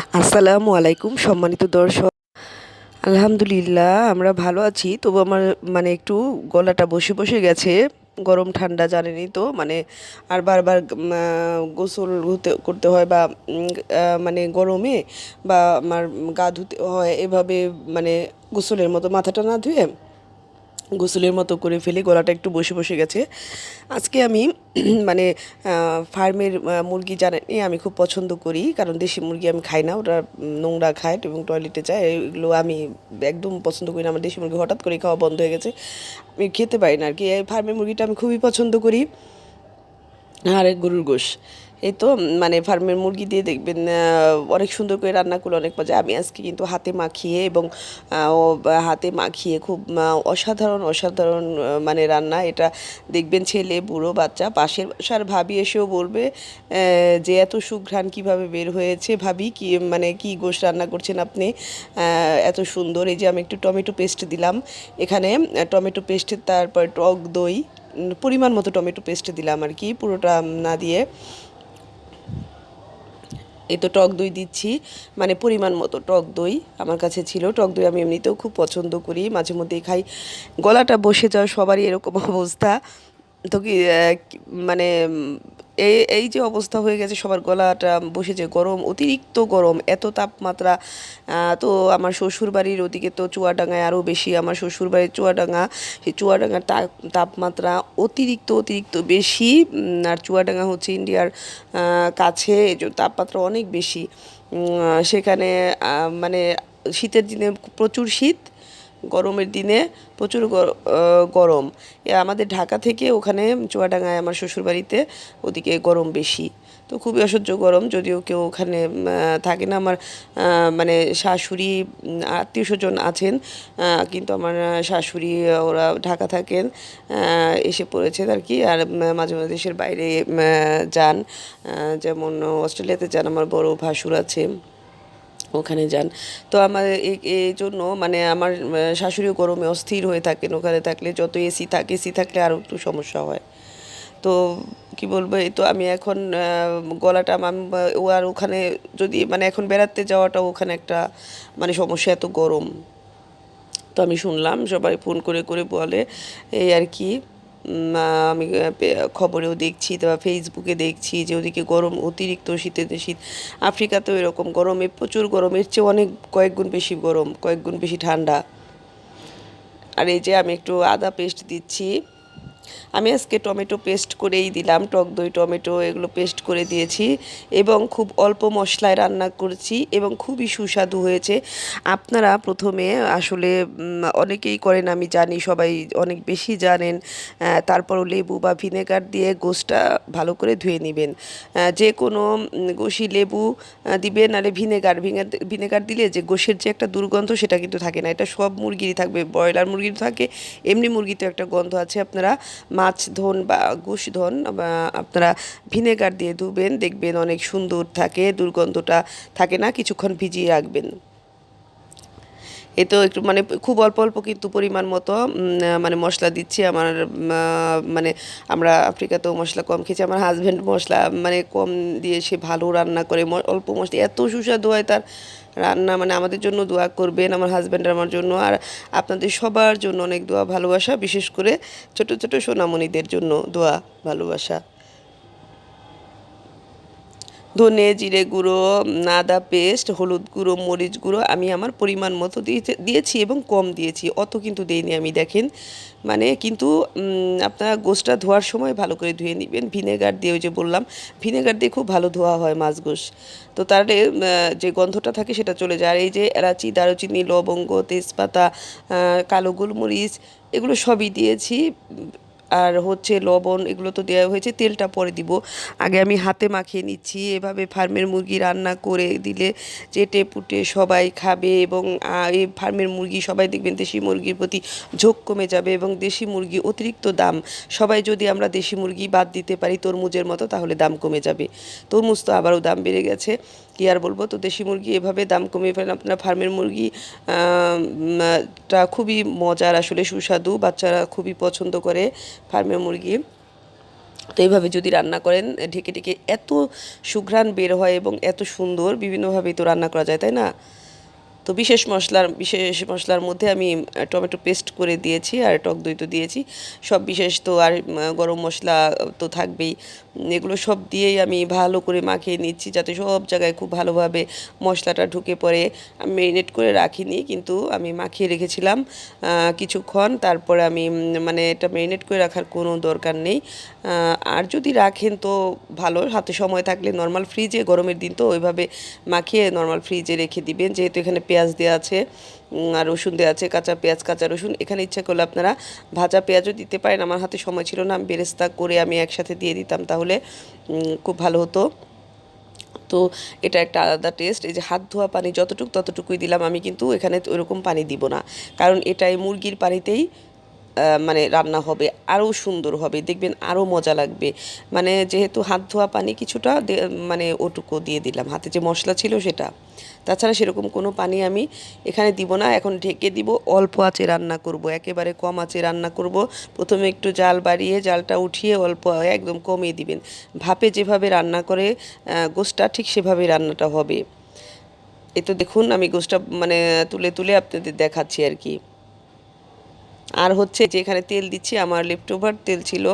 আসসালামু আলাইকুম, সম্মানিত দর্শক। আলহামদুলিল্লাহ, আমরা ভালো আছি। তবু আমার মানে একটু গলাটা বসে বসে গেছে। গরম, ঠান্ডা জানেনি তো মানে আর বারবার গোসল হতে, করতে হয় বা মানে গরমে বা, আমার গা ধুতে হয়, এভাবে মানে গোসলের মতো মাথাটা না ধুয়ে গোসলের মতো করে ফেলে গলাটা একটু বসে বসে গেছে। আজকে আমি মানে ফার্মের মুরগি জানেনি আমি খুব পছন্দ করি কারণ দেশি মুরগি আমি খাই না উম, নোংরা খায় এবং টয়লেটে যায় এগুলো আমি একদম পছন্দ করি না আমার দেশি মুরগি হঠাৎ করে খাওয়া বন্ধ হয়ে গেছে আমি খেতে পারি না আর কি। ফার্মের মুরগিটা আমি খুবই পছন্দ করি। আর গরুর গোশ। এই তো মানে ফার্মের মুরগি দিয়ে দেখবেন অনেক সুন্দর করে রান্না করলে অনেক মজা। আমি আজকে কিন্তু হাতে মাখিয়ে এবং হাতে মাখিয়ে খুব অসাধারণ অসাধারণ মানে রান্না। এটা দেখবেন ছেলে, বুড়ো, বাচ্চা, পাশের বাসার ভাবি এসেও বলবে যে এত সুঘ্রাণ কীভাবে বের হয়েছে ভাবি? কি মানে কি গোশ রান্না করছেন আপনি? এত সুন্দর। এই যে আমি একটু টমেটো পেস্ট দিলাম। এখানে টমেটো পেস্টে তারপর টক দই পরিমাণ মতো টমেটো পেস্ট দিলাম আর কি, পুরোটা না দিয়ে। এই তো টক দই দিচ্ছি মানে পরিমাণ মতো টক দই আমার কাছে ছিল। টক দই আমি এমনিতেও খুব পছন্দ করি মাঝে মধ্যেই খাই। গলাটা বসে যাওয়া সবারই এরকম অবস্থা। তো কি মানে এই এই যে অবস্থা হয়ে গেছে সবার গলাটা বসেছে গরম, অতিরিক্ত গরম, এত তাপমাত্রা তো আমার শ্বশুর বাড়ির ওদিকে তো চুয়াডাঙ্গায় আরও বেশি, আমার শ্বশুর বাড়ির চুয়াডাঙ্গা, সেই চুয়াডাঙ্গার তাপমাত্রা অতিরিক্ত অতিরিক্ত বেশি আর চুয়াডাঙ্গা হচ্ছে ইন্ডিয়ার কাছে তাপমাত্রা অনেক বেশি সেখানে মানে শীতের দিনে প্রচুর শীত গরমের দিনে প্রচুর গর- গরম। আমাদের ঢাকা থেকে ওখানে চুয়াডাঙ্গায় আমার শ্বশুরবাড়িতে ওদিকে গরম বেশি। তো খুবই অসহ্য গরম, যদিও কেউ ওখানে থাকে না আমার মানে শাশুড়ি আত্মীয় স্বজন আছেন কিন্তু আমার শাশুড়ি ওরা ঢাকা থাকেন এসে পড়েছে আর কি। আর মাঝে মাঝে দেশের বাইরে যান যেমন অস্ট্রেলিয়াতে যান আমার বড় ভাসুর আছে। ওখানে যান। তো আমার এই জন্য মানে আমার শাশুড়িও গরমে অস্থির হয়ে থাকেন। ওখানে থাকলে যত এসি থাকে এসি থাকলে আরও একটু সমস্যা হয়। তো কি বলব, এই তো আমি এখন গলাটা ও আর ওখানে যদি মানে এখন বেড়াতে যাওয়াটা ওখানে একটা মানে সমস্যা, এত গরম। তো আমি শুনলাম, সবাই ফোন করে করে বলে, এই আর কি আমি খবরেও দেখছি বা ফেসবুকে দেখছি যে ওদিকে গরম, অতিরিক্ত শীতে শীত। আফ্রিকাতেও এরকম গরমে, প্রচুর গরম এর চেয়ে অনেক কয়েক গুণ বেশি গরম, কয়েক গুণ বেশি ঠান্ডা। আর এই যে আমি একটু আদা পেস্ট দিচ্ছি। আমি আজকে টমেটো পেস্ট করেই দিলাম, টক দই, টমেটো এগুলো পেস্ট করে দিয়েছি এবং খুব অল্প মশলায় রান্না করেছি এবং খুবই সুস্বাদু হয়েছে। আপনারা প্রথমে আসলে অনেকেই করেন, আমি জানি, সবাই অনেক বেশি জানেন তারপরও লেবু বা ভিনেগার দিয়ে গোশটা ভালো করে ধুয়ে নেবেন। যে কোনো গোশি লেবু দিবেন নাহলে ভিনেগার ভিনেগার দিলে যে গোশের যে একটা দুর্গন্ধ সেটা কিন্তু থাকে না। এটা সব মুরগিরই থাকবে, ব্রয়লার মুরগির থাকে, এমনি মুরগিতে একটা গন্ধ আছে। আপনারা মাছ ধন বা গোশ ধন আপনারা ভিনেগার দিয়ে ধুবেন, দেখবেন অনেক সুন্দর থাকে, দুর্গন্ধটা থাকে না, কিছুক্ষণ ভিজিয়ে রাখবেন। এ তো একটু মানে খুব অল্প অল্প কিন্তু পরিমাণ মতো মানে মশলা দিচ্ছি, আমার মানে আমরা আফ্রিকাতেও মশলা কম খেয়েছি, আমার হাজব্যান্ড মশলা মানে কম দিয়ে সে ভালো রান্না করে অল্প মশলা, এত সুস্বাদু হয় তার। রান্না মানে আমাদের জন্য দোয়া করবেন, আমার হাজব্যান্ড আমার জন্য, আর আপনাদের সবার জন্য অনেক দোয়া ভালোবাসা, বিশেষ করে ছোট ছোট সোনামণিদের জন্য দোয়া ভালোবাসা। ধনে, জিরে গুঁড়ো, আদা পেস্ট হলুদ গুঁড়ো, মরিচ গুঁড়ো আমি আমার পরিমাণ মতো দিয়েছে এবং কম দিয়েছি। অত কিন্তু দেইনি আমি, দেখেন। মানে কিন্তু আপনারা গোশটা ধোয়ার সময় ভালো করে ধুয়ে নেবেন। ভিনেগার দিয়ে ওই যে বললাম, ভিনেগার দিয়ে খুব ভালো ধোয়া হয় মাছ গোশ। তো তার যে গন্ধটা থাকে সেটা চলে যায়। আর এই যে এলাচি, দারুচিনি, লবঙ্গ, তেজপাতা কালো গোলমরিচ, এগুলো সবই দিয়েছি। আর হচ্ছে লবণ, এগুলো তো দেওয়া হয়েছে, তেলটা পরে দিব। আগে আমি হাতে মাখিয়ে নিচ্ছি, এভাবে ফার্মের মুরগি রান্না করে দিলে চেটে পুটে সবাই খাবে এবং এই ফার্মের মুরগি সবাই দেখবেন দেশি মুরগির প্রতি ঝোঁক কমে যাবে এবং দেশি মুরগি অতিরিক্ত দাম। সবাই যদি আমরা দেশি মুরগি বাদ দিতে পারি তরমুজের মতো, তাহলে দাম কমে যাবে। তরমুজ তো আবারও দাম বেড়ে গেছে। কি আর বলব, তো দেশি মুরগি এভাবে দাম কমিয়ে ফেলেন আপনার ফার্মের মুরগি টা খুবই মজার, আসলে সুস্বাদু, বাচ্চারা খুবই পছন্দ করে। ফার্মের মুরগি। তো এইভাবে যদি রান্না করেন, ঢেকে ঢেকে এত সুঘ্রাণ বের হয় এবং এত সুন্দর বিভিন্নভাবেই তো রান্না করা যায়, তাই না? তো বিশেষ মশলার বিশেষ মশলার মধ্যে আমি টমেটো পেস্ট করে দিয়েছি আর টক দই তো দিয়েছি। সব বিশেষ তো আর গরম মশলা তো থাকবেই। এগুলো সব দিয়েই আমি ভালো করে মাখিয়ে নিচ্ছি যাতে সব জায়গায় খুব ভালোভাবে মশলাটা ঢুকে পড়ে। আমি মেরিনেট করে রাখিনি, কিন্তু আমি মাখিয়ে রেখেছিলাম কিছুক্ষণ। তারপরে আমি মানে এটা মেরিনেট করে রাখার কোনো দরকার নেই। আর যদি রাখেন তো ভালো, হাতে সময় থাকলে নর্মাল ফ্রিজে গরমের দিন তো ওইভাবে মাখিয়ে নর্মাল ফ্রিজে রেখে দিবেন, যেহেতু এখানে পেঁয়াজ দেওয়া আছে। রসুন দেওয়া আছে, কাঁচা পেঁয়াজ, কাঁচা রসুন। এখানে ইচ্ছা করলে আপনারা ভাজা পেঁয়াজও দিতে পারেন। আমার হাতে সময় ছিল না, আমি বেরেস্তা করে আমি একসাথে দিয়ে দিতাম তাহলে খুব ভালো হতো। তো এটা একটা আলাদা টেস্ট এই যে হাত ধোয়া পানি যতটুকু ততটুকুই দিলাম, আমি কিন্তু এখানে ওইরকম পানি দিব না। কারণ এটাই মুরগির পানিতেই মানে রান্না হবে, আরও সুন্দর হবে। দেখবেন আরও মজা লাগবে। মানে যেহেতু হাত ধোয়া পানি কিছুটা মানে ওটুকু দিয়ে দিলাম। হাতে যে মশলা ছিল সেটা। তাছাড়া সেরকম কোনো পানি আমি এখানে দিব না। এখন ঢেকে দিব, অল্প আঁচে রান্না করব, একেবারে কম আঁচে রান্না করব। প্রথমে একটু জাল বাড়িয়ে, জালটা উঠিয়ে অল্প একদম কমিয়ে দিবেন। ভাপে যেভাবে রান্না করে গোষ্ঠটা ঠিক সেভাবে রান্নাটা হবে। এ তো দেখুন, আমি গোশটা মানে তুলে তুলে আপনাদের দেখাচ্ছি আর কি। আর হচ্ছে যে এখানে তেল দিচ্ছি, আমার লেফট ওভার তেল ছিল,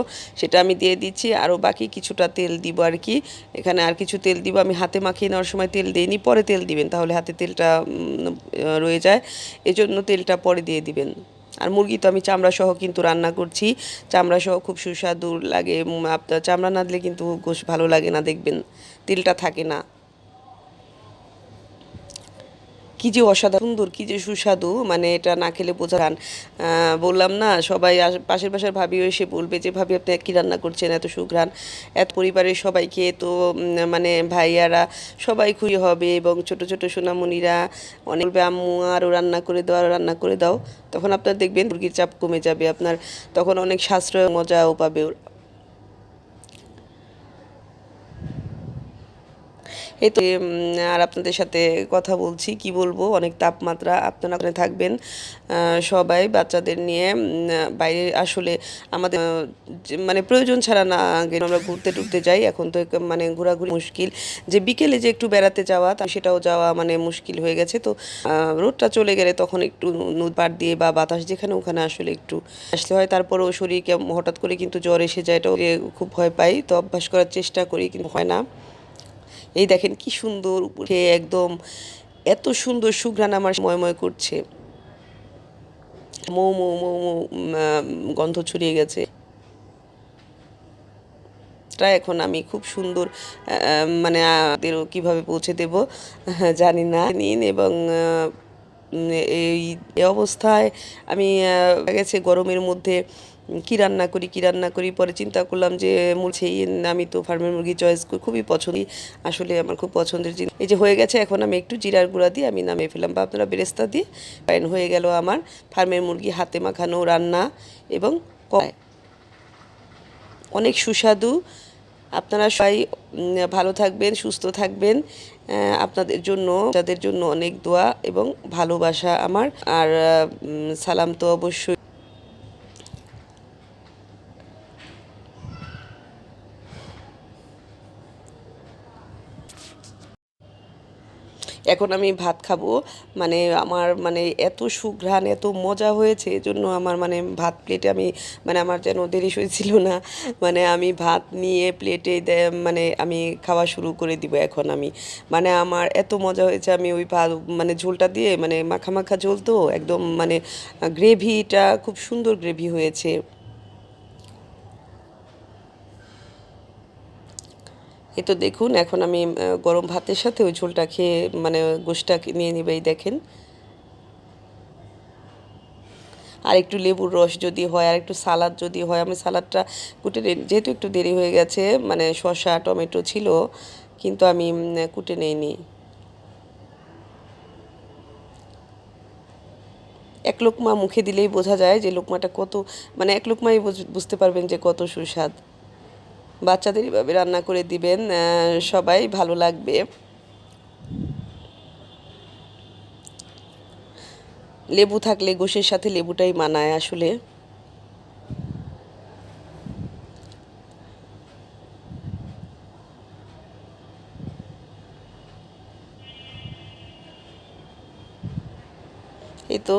সেটা আমি দিয়ে দিচ্ছি। আরও বাকি কিছুটা তেল দিব আর কি। এখানে আর কিছু তেল দিব। আমি হাতে মাখিয়ে নেওয়ার সময় তেল দিইনি, পরে তেল দিবেন, তাহলে হাতে তেলটা রয়ে যায়। এজন্য তেলটা পরে দিয়ে দিবেন। আর মুরগি তো আমি চামড়া সহ কিন্তু রান্না করছি। চামড়া সহ খুব সুস্বাদু লাগে। আপনার চামড়া না দিলে কিন্তু গোশ ভালো লাগে না, দেখবেন। তেলটা থাকে না। কি যে অসাধারণ সুন্দর কি যে সুস্বাদু মানে এটা না খেলে বোঝা যান আহ, বললাম না সবাই পাশের পাশের ভাবিও এসে বলবে যে ভাবি আপনি কী রান্না করছেন এত সুঘ্রাণ। এত পরিবারের সবাই খেয়ে তো মানে ভাইয়ারা সবাই খুশি হবে এবং ছোট ছোট সোনামণিরা অনেক বলবে আম্মু আরও রান্না করে দাও আরও রান্না করে দাও। তখন আপনার দেখবেন মুরগির চাপ কমে যাবে আপনার তখন অনেক সাশ্রয় মজাও পাবে এই তো আর আপনাদের সাথে কথা বলছি, কি বলব? অনেক তাপমাত্রা আপনারা ওখানে থাকবেন। সবাই বাচ্চাদের নিয়ে বাইরে আসলে আমাদের মানে প্রয়োজন ছাড়া না গেলে আমরা ঘুরতে টুরতে যাই। এখন তো মানে ঘোরাঘুরি মুশকিল। যে বিকেলে যে একটু বেড়াতে যাওয়া, তা সেটাও যাওয়া মানে মুশকিল হয়ে গেছে। তো রোদটা চলে গেলে তখন একটু পাড় দিয়ে বা বাতাস যেখানে ওখানে আসলে একটু আসলে হয়। তারপরেও শরীর হঠাৎ করে কিন্তু জ্বর এসে যায়, এটাও খুব ভয় পাই। তো অভ্যাস করার চেষ্টা করি, কিন্তু হয় না। এই দেখেন কি সুন্দর উপরে। একদম এত সুন্দর সুঘ্রাণ আমার ময়ময় করছে। মৌ মৌ মৌ মৌ গন্ধ ছড়িয়ে গেছে। টা এখন আমি খুব সুন্দর মানে কীভাবে পৌঁছে দেব, জানি না। নিন এবং এই অবস্থায় আমি গেছে গরমের মধ্যে। কি রান্না করি, কি রান্না করি, পরে চিন্তা করলাম যে মুছেই আমি তো ফার্মের মুরগি চয়েস খুবই পছন্দ। আসলে আমার খুব পছন্দের জিনিস। এই যে হয়ে গেছে, এখন আমি একটু জিরার গুঁড়া দিয়ে আমি নামিয়ে ফেলাম বা আপনারা বেরেস্তা দিয়ে পাইন হয়ে গেল আমার ফার্মের মুরগি হাতে মাখানো রান্না এবং কয় অনেক সুস্বাদু। আপনারা সবাই ভালো থাকবেন, সুস্থ থাকবেন। আপনাদের জন্য, যাদের জন্য অনেক দোয়া এবং ভালোবাসা আমার। আর সালাম তো অবশ্যই। এখন আমি ভাত খাব। মানে আমার মানে এত সুঘ্রাণ, এত মজা হয়েছে, এজন্য আমার মানে ভাত প্লেটে আমি মানে আমার যেন দেরি হয়েছিল না মানে আমি ভাত নিয়ে প্লেটে মানে আমি খাওয়া শুরু করে দিব এখন আমি। মানে আমার এত মজা হয়েছে, আমি ওই ভাত মানে ঝোলটা দিয়ে মানে মাখা মাখা ঝোল তো, একদম মানে গ্রেভিটা খুব সুন্দর গ্রেভি হয়েছে। এই তো দেখুন, এখন আমি গরম ভাতের সাথে ওই ঝোলটা খেয়ে মানে গোশটা নিয়ে নিবেই দেখেন। আর একটু লেবুর রস যদি হয়, আর একটু সালাদ যদি হয়, আমি সালাদটা কুটে যেহেতু একটু দেরি হয়ে গেছে মানে শসা, টমেটো ছিল, কিন্তু আমি কুটে নেইনি। এক লোকমা মুখে দিলেই বোঝা যায় যে লোকমাটা কত মানে এক লোকমাই বুঝতে পারবেন যে কত সুস্বাদ। বাচ্চাদের এইভাবে রান্না করে দিবেন সবাই ভালো লাগবে। লেবু থাকলে গোসের সাথে লেবুটাই মানায় আসলে। এই তো।